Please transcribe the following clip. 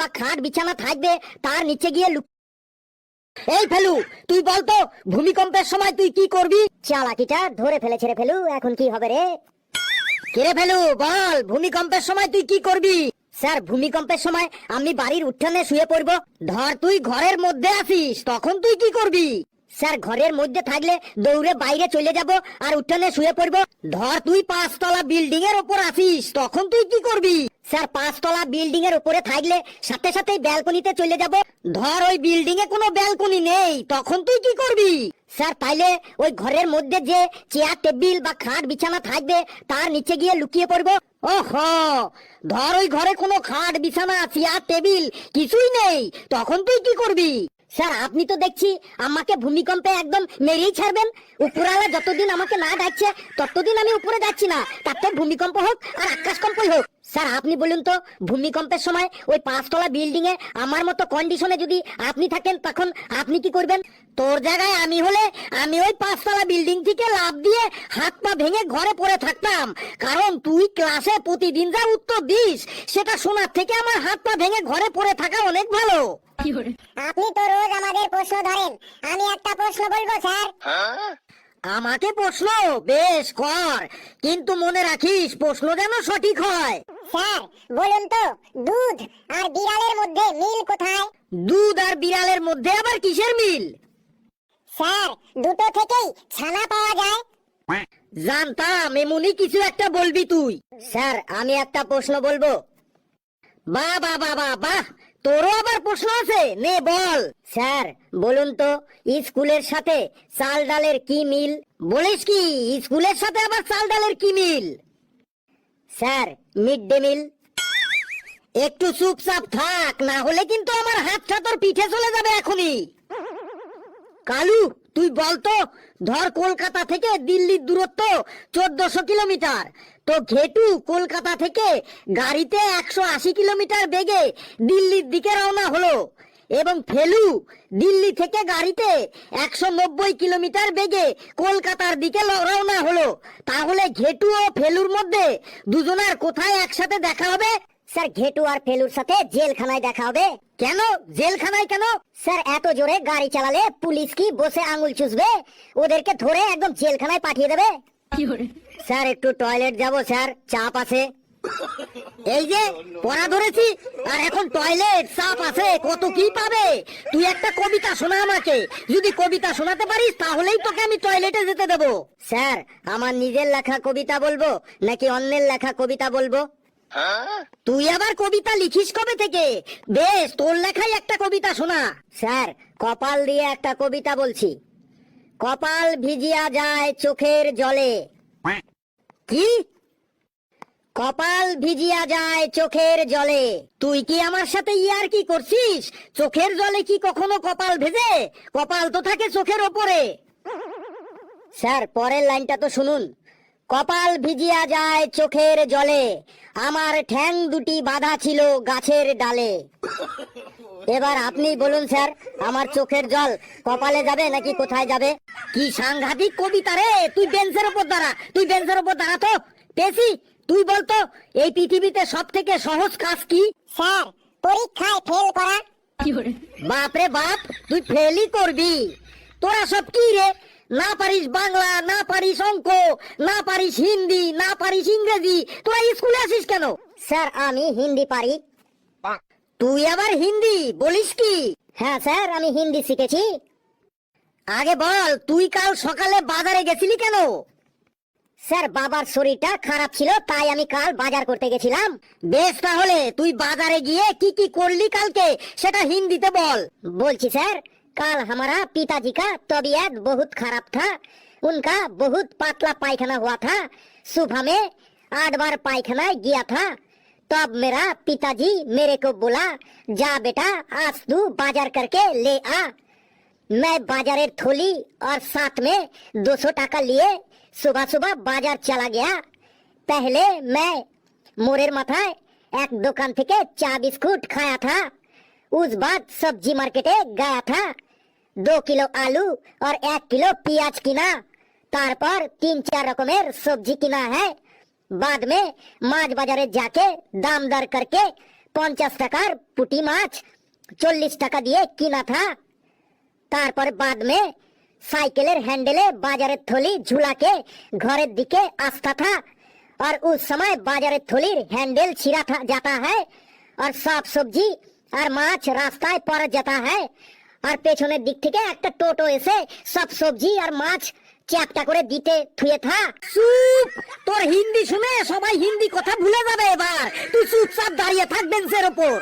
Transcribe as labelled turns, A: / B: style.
A: বা খাট বিছানা থাকবে, তার নিচে গিয়ে লুক এই ফেলু, তুই বলতো, ভূমিকম্পের সময় তুই কি করবি? চালাকিটা ধরে ফেলেছে রে ফেলু, এখন কি হবে রে? কিরে ফেলু, বল, ভূমিকম্পের সময় তুই কি করবি? স্যার, ভূমিকম্পের সময় আমি বাড়ির উঠানে শুয়ে পড়ব। ধর, তুই ঘরের মধ্যে আসিস তখন তুই কি করবি? স্যার, ঘরের মধ্যে থাকলে দৌড়ে বাইরে চলে যাব আর উঠানে শুয়ে পড়ব। ধর, তুই পাঁচতলা বিল্ডিং এর ওপর আসিস তখন তুই কি করবি? স্যার, পাঁচতলা বিল্ডিং এর উপরে থাকলে সাথে সাথে ব্যালকনিতে চলে যাব। ধর, ওই বিল্ডিং এ কোনো ব্যালকনি নেই, তখন তুই কি করবি? স্যার, তাইলে ওই ঘরের মধ্যে যে চেয়ার, টেবিল বা খাট, বিছানা থাকবে, তার নিচে গিয়ে লুকিয়ে পড়ব। ওহ! ধর, ওই ঘরে কোনো খাট, বিছানা, চেয়ার, টেবিল কিছুই নেই, তখন তুই কি করবি? স্যার, আপনি তো দেখছি আমাকে ভূমিকম্পে একদম মেরেই ছাড়বেন। উপরালা যতদিন আমাকে না ডাকছে, ততদিন আমি উপরে যাচ্ছি না। তাতে ভূমিকম্প হোক আর আকাশকম্পই হোক। স্যার আপনি বলুন তো ভূমিকম্পের সময় ওই পাঁচতলা বিল্ডিং এ আমার মতো কন্ডিশনে যদি আপনি থাকেন তখন আপনি কি করবেন? তোর জায়গায় আমি হলে আমি ওই পাঁচতলা বিল্ডিং থেকে লাভ দিয়ে হাত পা ভেঙে ঘরে পড়ে থাকতাম। কারণ তুই ক্লাসে প্রতিদিন যা উত্তর দিস সেটা শোনার থেকে আমার হাত পা ভেঙে ঘরে পড়ে থাকা অনেক ভালো।
B: আপনি তো রোজ আমাদের প্রশ্ন ধরেন। আমি একটা প্রশ্ন বলব স্যার।
A: আমাকে প্রশ্ন? বেশ কর। কিন্তু মনে রাখিস প্রশ্ন যেন সঠিক হয়।
B: স্যার বলুন তো দুধ আর বিড়ালের মধ্যে মিল কোথায়?
A: দুধ আর বিড়ালের মধ্যে আবার কিসের মিল?
B: স্যার দুটো থেকেই ছানা পাওয়া যায়।
A: জানতাম এমনই কিছু একটা বলবি তুই। স্যার আমি একটা প্রশ্ন বলব। বাহ বাহ বাহ বাহ বাহ। তোরও আবার প্রশ্ন আছে? নে, বল। স্যার, বলুন তো, স্কুলের সাথে চাল ডালের কি মিল? বলিস কি, স্কুলের সাথে আবার চাল ডালের কি মিল? Sir, mid day meal. একটু চুপচাপ থাক, না হলে কিন্তু আমার হাত তোর পিঠে চলে যাবে এখনই। কালু, তুই বলতো ধর কলকাতা থেকে দিল্লির দূরত্ব চোদ্দশো কিলোমিটার। তো ঘেটু, কলকাতা থেকে গাড়িতে একশো আশি কিলোমিটার বেগে দিল্লির দিকে রওনা হলো এবং ফেলু, দিল্লি থেকে গাড়িতে একশো নব্বই কিলোমিটার বেগে কলকাতার দিকে রওনা হলো। তাহলে ঘেটু ও ফেলুর মধ্যে দুজনার কোথায় একসাথে দেখা হবে? স্যার ঘেটু আর ফেলুর সাথে জেলখানায় দেখা হবে। কেন? জেলখানায় কেন? স্যার এত জোরে গাড়ি চালালে পুলিশ কি বসে আঙুল চুষবে? ওদেরকে ধরে একদম জেলখানায় পাঠিয়ে দেবে? স্যার একটু টয়লেট যাব স্যার। চাপ আছে। এই যে পড়া ধরেছি আর এখন টয়লেট চাপ আছে। কত কি পাবে? তুই একটা কবিতা শোনা আমাকে। যদি কবিতা শোনাতে পারিস তাহলেই তোকে আমি টয়লেটে যেতে দেবো। স্যার আমার নিজের লেখা কবিতা বলব নাকি অন্যের লেখা কবিতা বলব? তুই আবার কবিতা লিখিস কবে থেকে? বেশ, তোর লেখাই একটা কবিতা শোনা। স্যার, কপাল দিয়ে একটা কবিতা বলছি। কপাল ভিজিয়া যায় চোখের জলে। কি? কপাল ভিজিয়া যায় চোখের জলে। তুই কি আমার সাথে ইয়ার কি করছিস? চোখের জলে কি কখনো কপাল ভেজে? কপাল তো থাকে চোখের ওপরে। স্যার, পরের লাইনটা তো শুনুন। কপাল ভিজিয়া যায় চোখের জলে। আমার ঠ্যাং দুটি বাঁধা ছিল গাছের ডালে। এবার আপনি বলুন স্যার আমার চোখের জল কপালে যাবে নাকি কোথায় যাবে? কি সাংঘাতিক কবিতা রে! তুই বেঞ্চের ওপর দাঁড়া। তুই বেঞ্চের ওপর দাঁড়া তো। পেছি তুই বলতো এই পৃথিবীতে সব থেকে সহজ কাজ কি?
B: স্যার পরীক্ষায় ফেল করা।
A: বাপরে বাপ তুই ফেলই করবি। তোরা সব কি রে? না পারিস বাংলা, না পারিস অঙ্ক, না পারিস হিন্দি, না পারিস ইংরেজি তোরা স্কুলে আসিস কেন? স্যার, আমি হিন্দি পারি। তুই আবার হিন্দি, বলিস কি? হ্যাঁ স্যার, আমি হিন্দি শিখেছি। আগে বল, তুই কাল সকালে বাজারে গেছিলি কেন? স্যার, বাবার শরীরটা খারাপ ছিল, তাই আমি কাল বাজার করতে গেছিলাম। বেশ তাহলে, তুই বাজারে গিয়ে কি কি করলি কালকে, সেটা হিন্দিতে বল। বলছি স্যার काल हमारा पिताजी का तबीयत बहुत खराब था। उनका बहुत पतला पायखाना हुआ था। सुबह में आठ बार पायखाना गया था। तब मेरा पिताजी मेरे को बोला, जा बेटा, आज तू बाज़ार करके ले आ। मैं बाज़ार थोली और साथ में दो सौ टाका लिए सुबह सुबह बाज़ार चला गया। पहले मैं मोरेर माथा एक दुकान थे चा बिस्कुट खाया था। उस बाद सब्ज़ी मार्केटे गया था। दो किलो आलू और एक किलो प्याज किना তারপর তিন চার রকমের সবজি কিনা है बाद में माज बाजारे जाके दाम दर करके পঞ্চাশ টাকার পুটি মাছ চল্লিশ টাকা দিয়ে কিনা থা তারপরে बाद में साइकिलेर हैंडले बाजारेर थली झूला के घरेर दिके आस्था था और उस समय बाजारेर थलिर हैंडल छिरा था जाता है और साफ सब्जी আর মাছ রাস্তায় পড়ে যেতে হয় আর পেছনের দিক থেকে একটা টোটো এসে সব সবজি আর মাছ চ্যাপটা করে দিতে থুয়ে থা সুপ তোর হিন্দি শুনে সবাই হিন্দি কথা ভুলে যাবে এবার। তুই চুপচাপ দাঁড়িয়ে থাক বেঞ্চের ওপর।